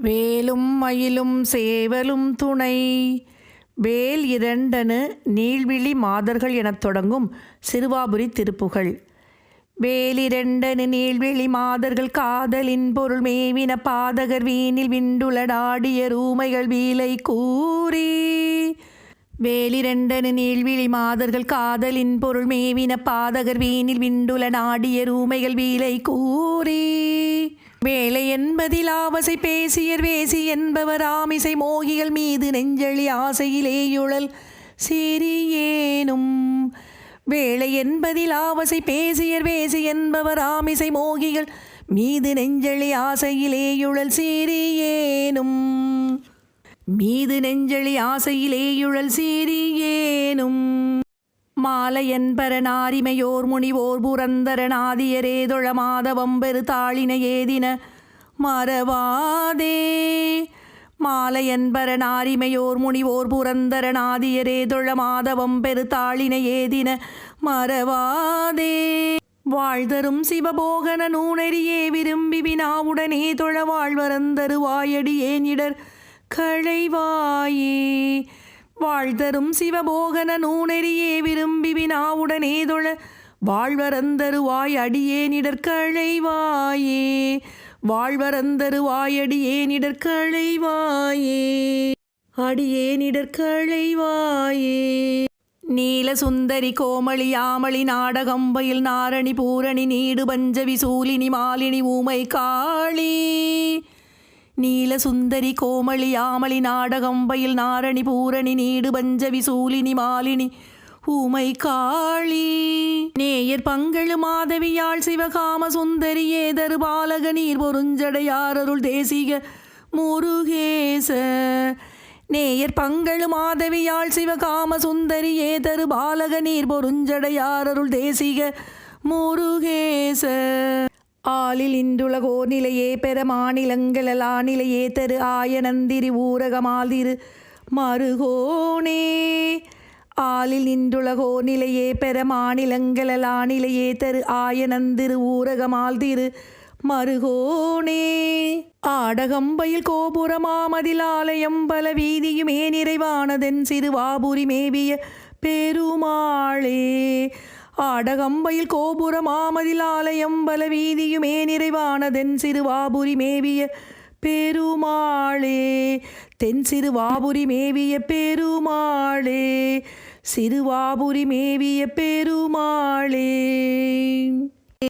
வேலும் மயிலும் சேவலும் துணை. வேல் இரண்டனு நீள்விழி மாதர்கள் எனத் தொடங்கும் சிறுவாபுரி திருப்புகள் வேலிரண்டனு நீள்விழி மாதர்கள் காதலின் பொருள் மேவின பாதகர் வீணில் விண்டுளடாடிய ரூமைகள் வீலை கூறி. வேலிரண்டனு நீள்விழி மாதர்கள் காதலின் பொருள் மேவின பாதகர் வீணில் விண்டுள நாடிய ரூமைகள் வீலை கூறி. வேலை என்பதில் ஆவசை பேசியர் வேசி என்பவர் ஆமிசை மோகிகள் மீது நெஞ்சளி ஆசையிலேயுழல் சிறியேனும் வேலை என்பதில் ஆவசை பேசியர் வேசி என்பவர் ஆமிசை மோகிகள் மீது நெஞ்சளி ஆசையிலேயுழல் சிறியேனும் மீது நெஞ்சளி ஆசையிலேயுழல் சிறியேனும் மாலையன்பரனாரிமையோர் முனிவோர் புரந்தரநாதியரேதொழ மாதவம் பெரு தாளின ஏதின மறவாதே. மாலையன்பரனாரிமையோர் முனிவோர் புரந்தரநாதியரேதொழ மாதவம் பெரு தாளின ஏதின மறவாதே. வாழ்தரும் சிவபோகன நூனரியே விரும்பி வினாவுடனே தொழ வாழ்வரந்தரு வாயடியேனிடர் களைவாயே. வாழ்தரும் சிவபோகன நூனெறியே விரும்பி வினாவுடனே தொழ வாழ்வரந்தருவாய் அடியேனிடற்களைவாயே வாழ்வரந்தருவாயடியேனிடற்களைவாயே அடியேனிடற்களைவாயே நீல சுந்தரி கோமளி யாமளி நாடகம்பையில் நாரணி பூரணி நீடு பஞ்சவி சூலினி மாலினி ஊமை காளி. நீல சுந்தரி கோமளி யாமளி நாடகம்பையில் நாரணி பூரணி நீடு பஞ்சவி சூலினி மாலினி ஊமை காளி. நேயர் பங்களு மாதவியாள் சிவகாம சுந்தரி ஏதரு பாலக நீர் பொருஞ்சடையாரருள் தேசிக முருகேச. நேயர் பங்களு மாதவியாள் சிவகாம சுந்தரி ஏதரு பாலக நீர் பொருஞ்சடையாரருள் தேசிக முருகேச. ஆளில் இன்றுலகோர் நிலையே பெற மாநிலங்களலா நிலையே தரு ஆயனந்திரி ஊரகமாதிரு மருகோனே. ஆளில் நின்றுலகோர் நிலையே பெற மாநிலங்களலா நிலையே தரு ஆயனந்திரு ஊரகமாதிரு மருகோனே. ஆடகம்பயில் கோபுரமாமதில் ஆலயம் பல வீதியுமே நிறைவானதென் சிறுவாபுரி மேவிய பெருமாளே. ஆடகம்பையில் கோபுரம் ஆமதில் ஆலயம் பல வீதியுமே நிறைவானதென் சிறுவாபுரி மேவிய பெருமாளே. தென் சிறுவாபுரி மேவிய பெருமாளே. சிறுவாபுரி மேவிய பெருமாளே.